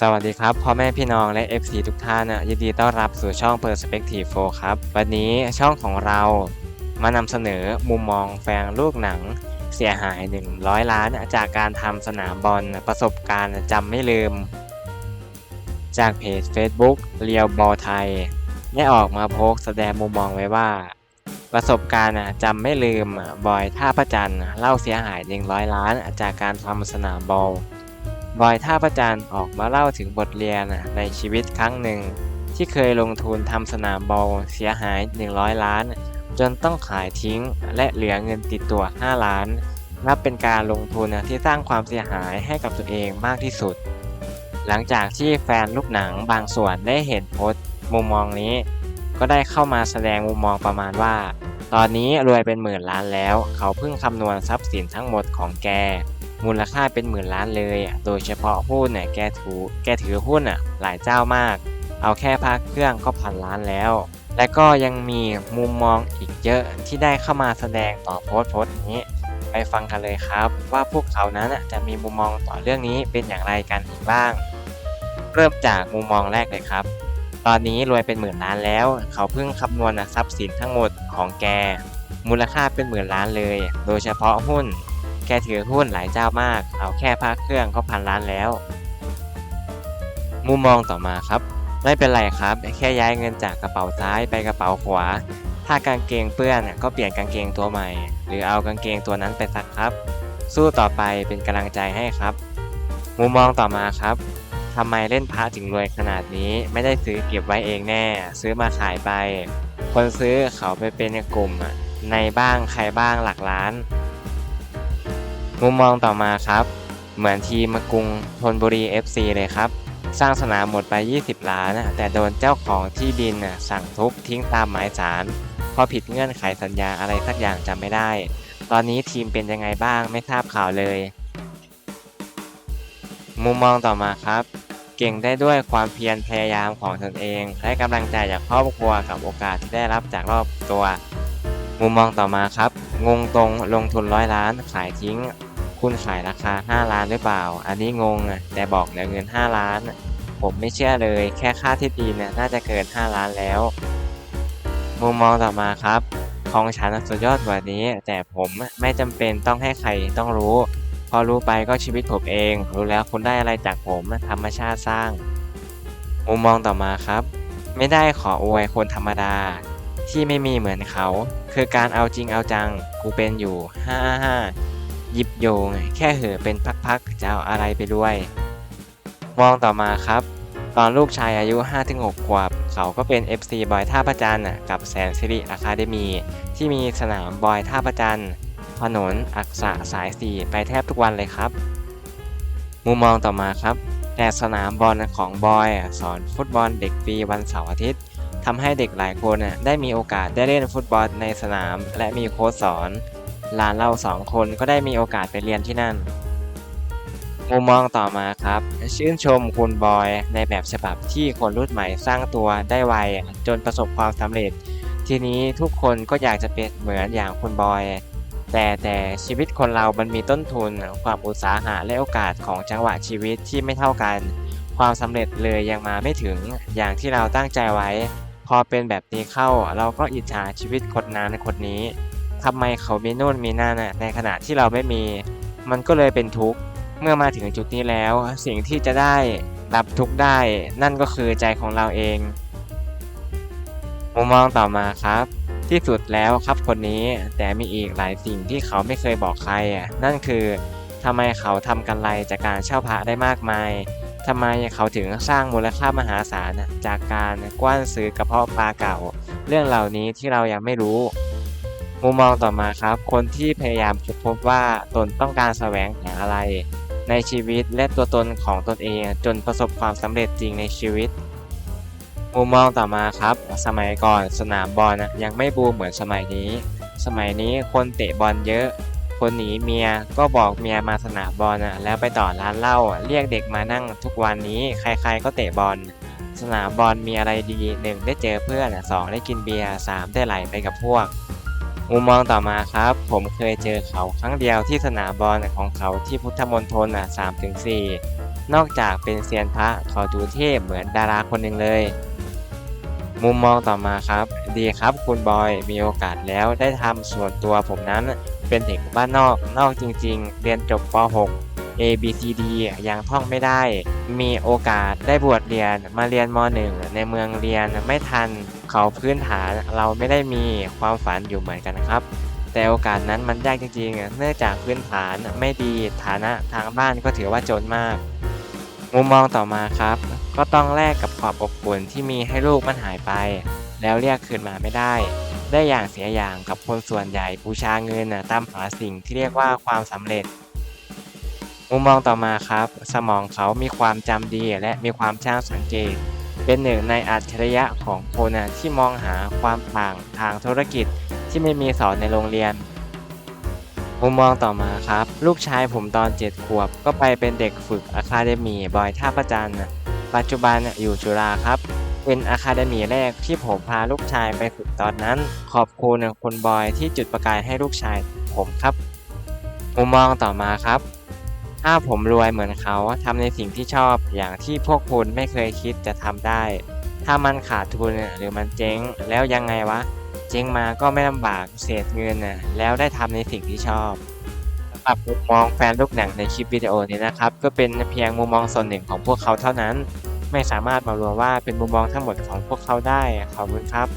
สวัสดีครับพ่อแม่พี่น้องและ FC ทุกท่านนะยินดีต้อนรับสู่ช่อง Perspective 4ครับ วันนี้ช่องของเรามานำเสนอมุมมองแฟนลูกหนัง เสียหาย 100 ล้านจากการทำสนามบอลประสบการณ์จำไม่ลืม จากเพจ Facebook เรียวบอลไทย ได้ออกมาโพสแสดงมุมมองไว้ว่า ประสบการณ์จำไม่ลืมบอยท่าพระจันทร์เล่าเสียหาย 100 ล้านจากการทำสนามบอล บอยท่าประจันออกมาเล่าถึงบทเรียนในชีวิตครั้งหนึ่ง ที่เคยลงทุนทำสนามบอลเสียหาย 100 ล้าน จนต้องขายทิ้ง และเหลือเงินติดตัว 5 ล้าน นับเป็นการลงทุนที่สร้างความเสียหายให้กับตัวเองมากที่สุด หลังจากที่แฟนลูกหนังบางส่วนได้เห็นโพสต์มุมมองนี้ ก็ได้เข้ามาแสดงมุมมองประมาณว่า ตอนนี้รวยเป็นหมื่นล้านแล้ว เขาเพิ่งคำนวณทรัพย์สินทั้งหมดของแก มูลค่าเป็นหมื่นล้านเลยอะโดยเฉพาะหุ้นเนี่ยแกถือแกถือหุ้นอะหลายเจ้ามาก เอาแค่ภาคเครื่องก็พันล้านแล้ว และก็ยังมีมุมมองอีกเยอะที่ได้เข้ามาแสดงต่อโพสต์โพสต์นี้ ไปฟังกันเลยครับ ว่าพวกเขานั้นจะมีมุมมองต่อเรื่องนี้เป็นอย่างไรกันอีกบ้าง เริ่มจากมุมมองแรกเลยครับตอนนี้รวยเป็นหมื่นล้านแล้ว เขาเพิ่งคำนวณทรัพย์สินทั้งหมดของแก มูลค่าเป็นหมื่นล้านเลย โดยเฉพาะหุ้น แกถือหุ้นหลายเจ้ามาก เอาแค่ภาคเครื่องก็พันล้านแล้ว มุมมองต่อมาครับ ไม่เป็นไรครับ แค่ย้ายเงินจากกระเป๋าซ้ายไปกระเป๋าขวา ถ้ากางเกงเปื้อนก็เปลี่ยนกางเกงตัวใหม่ หรือเอากางเกงตัวนั้นไปซักครับ สู้ต่อไปเป็นกำลังใจให้ครับ มุมมองต่อมาครับทำไมเล่นพระถึงรวยขนาดนี้ ไม่ได้ซื้อเก็บไว้เองแน่ ซื้อมาขายไป คนซื้อเขาไปเป็นกลุ่มในบ้างใครบ้างหลักล้าน มุมมองต่อมาครับ เหมือนทีมกรุงธนบุรี FC เลยครับ สร้างสนามหมดไป 20 ล้าน แต่โดนเจ้าของที่ดินสั่งทุบทิ้งตามหมายสารเพราะผิดเงื่อนไขสัญญาอะไรสักอย่างจำไม่ได้ ตอนนี้ทีมเป็นยังไงบ้างไม่ทราบข่าวเลย มุมมองต่อมาครับ เก่งได้ด้วยความเพียรพยายามของตนเอง และกำลังใจจากครอบครัวกับโอกาสที่ได้รับจากรอบตัว มุมมองต่อมาครับ งงตรงลงทุนร้อยล้านขายทิ้ง คุณขายราคา 5 ล้านหรือเปล่า อันนี้งงอะแต่บอกเหลือเงิน 5 ล้าน ผมไม่เชื่อเลย แค่ค่าที่ดินเนี่ยน่าจะเกิน 5 ล้านแล้ว มุมมองต่อมาครับ ของฉันสุดยอดกว่านี้ แต่ผมไม่จำเป็นต้องให้ใครต้องรู้ พอรู้ไปก็ชีวิตผมเอง รู้แล้วคุณได้อะไรจากผมธรรมชาติสร้าง มุมมองต่อมาครับ ไม่ได้ขออวยคนธรรมดาที่ไม่มีเหมือนเขา คือการเอาจริงเอาจัง กูเป็นอยู่ฮ่าฮ่า ยิบโยง แค่เห่อเป็นพักๆจะเอาอะไรไปด้วย มองต่อมาครับ ตอนลูกชายอายุ 5-6 ขวบ เขาก็เป็น FC บอยท่าประจันกับแสนสิริอะคาเดมีที่มีสนามบอยท่าประจันถนนอักษะสายสี่ไปแทบทุกวันเลยครับ มุมมองต่อมาครับ แต่สนามบอลของบอยสอนฟุตบอลเด็กฟรีวันเสาร์อาทิตย์ทำให้เด็กหลายคนได้มีโอกาสได้เล่นฟุตบอลในสนาม และมีโค้ชสอน หลานเราสองคนก็ได้มีโอกาสไปเรียนที่นั่น มุมมองต่อมาครับ ชื่นชมคุณบอยในแบบฉบับที่คนรุ่นใหม่สร้างตัวได้ไวจนประสบความสำเร็จ ทีนี้ทุกคนก็อยากจะเป็นเหมือนอย่างคุณบอย แต่แต่ชีวิตคนเรามันมีต้นทุน ความอุตสาหะและโอกาสของจังหวะชีวิตที่ไม่เท่ากัน ความสำเร็จเลยยังมาไม่ถึงอย่างที่เราตั้งใจไว้ พอเป็นแบบนี้เข้าเราก็อิจฉาชีวิตคนนั้นคนนี้ ทำไมเขามีโน่นมีนั่นน่ะในขณะที่เราไม่มี มันก็เลยเป็นทุกข์เมื่อมาถึงจุดนี้แล้ว สิ่งที่จะได้รับทุกข์ได้ นั่นก็คือใจของเราเองมุมมองต่อมาครับ ที่สุดแล้วครับคนนี้ แต่มีอีกหลายสิ่งที่เขาไม่เคยบอกใครอะนั่นคือทำไมเขาทำกันไรจากการเช่าพระได้มากมายทำไมเขาถึงสร้างมูลค่ามหาศาลจากการกว้านซื้อกระเพาะปลาเก่า เรื่องเหล่านี้ที่เรายังไม่รู้ มุมมองต่อมาครับ คนที่พยายามค้นพบว่าตนต้องการแสวงหาอะไร ในชีวิตและตัวตนของตนเองจนประสบความสำเร็จจริงในชีวิต มุมมองต่อมาครับ สมัยก่อนสนามบอลยังไม่บูมเหมือนสมัยนี้ สมัยนี้คนเตะบอลเยอะ คนหนีเมียก็บอกเมียมาสนามบอลแล้วไปต่อร้านเหล้าเรียกเด็กมานั่งทุกวันนี้ใครๆก็เตะบอลสนามบอลมีอะไรดีหนึ่งได้เจอเพื่อนสองได้กินเบียร์สามได้ไหลไปกับพวก มุมมองต่อมาครับ ผมเคยเจอเขาครั้งเดียวที่สนามบอลของเขาที่พุทธมณฑลอะสามถึงสี่นอกจากเป็นเซียนพระเขาดูเทพเหมือนดาราคนหนึ่งเลย มุมมองต่อมาครับ ดีครับคุณบอยมีโอกาสแล้วได้ทำส่วนตัวผมนั้นเป็นเด็กบ้านนอกนอกจริงๆ เรียนจบป .6 A B C D ยังท่องไม่ได้ มีโอกาสได้บวชเรียนมาเรียนม .1 ในเมืองเรียนไม่ทัน เขาพื้นฐานเราไม่ได้มีความฝันอยู่เหมือนกันครับ แต่โอกาสนั้นมันยากจริงๆ เนื่องจากพื้นฐานไม่ดีฐานะทางบ้านก็ถือว่าจนมาก มุมมองต่อมาครับ ก็ต้องแลกกับความอบอุ่นที่มีให้ลูกมันหายไป แล้วเรียกคืนมาไม่ได้ ได้อย่างเสียอย่างกับคนส่วนใหญ่บูชาเงินตามหาสิ่งที่เรียกว่าความสำเร็จมุมมองต่อมาครับ สมองเขามีความจำดีและมีความช่างสังเกต เป็นหนึ่งในอัจฉริยะของคนน่ะที่มองหาความต่างทางธุรกิจที่ไม่มีสอนในโรงเรียน มุมมองต่อมาครับ ลูกชายผมตอนเจ็ดขวบ ก็ไปเป็นเด็กฝึกอะคาเดมีบอยท่าประจันนะปัจจุบันอยู่จุฬาครับ เป็นอะคาเดมีแรกที่ผมพาลูกชายไปฝึกตอนนั้น ขอบคุณคุณบอยที่จุดประกายให้ลูกชายผมครับ มุมมองต่อมาครับ ถ้าผมรวยเหมือนเขาทำในสิ่งที่ชอบอย่างที่พวกคุณไม่เคยคิดจะทำได้ ถ้ามันขาดทุนหรือมันเจ๊งแล้วยังไงวะ เจ๊งมาก็ไม่ลำบากเสียเงินน่ะแล้วได้ทำในสิ่งที่ชอบสำหรับมุมมองแฟนลูกหนังในคลิปวิดีโอนี้นะครับ ก็เป็นเพียงมุมมองส่วนหนึ่งของพวกเขาเท่านั้น ไม่สามารถมารวมว่าเป็นมุมมองทั้งหมดของพวกเขาได้ขอบคุณครับ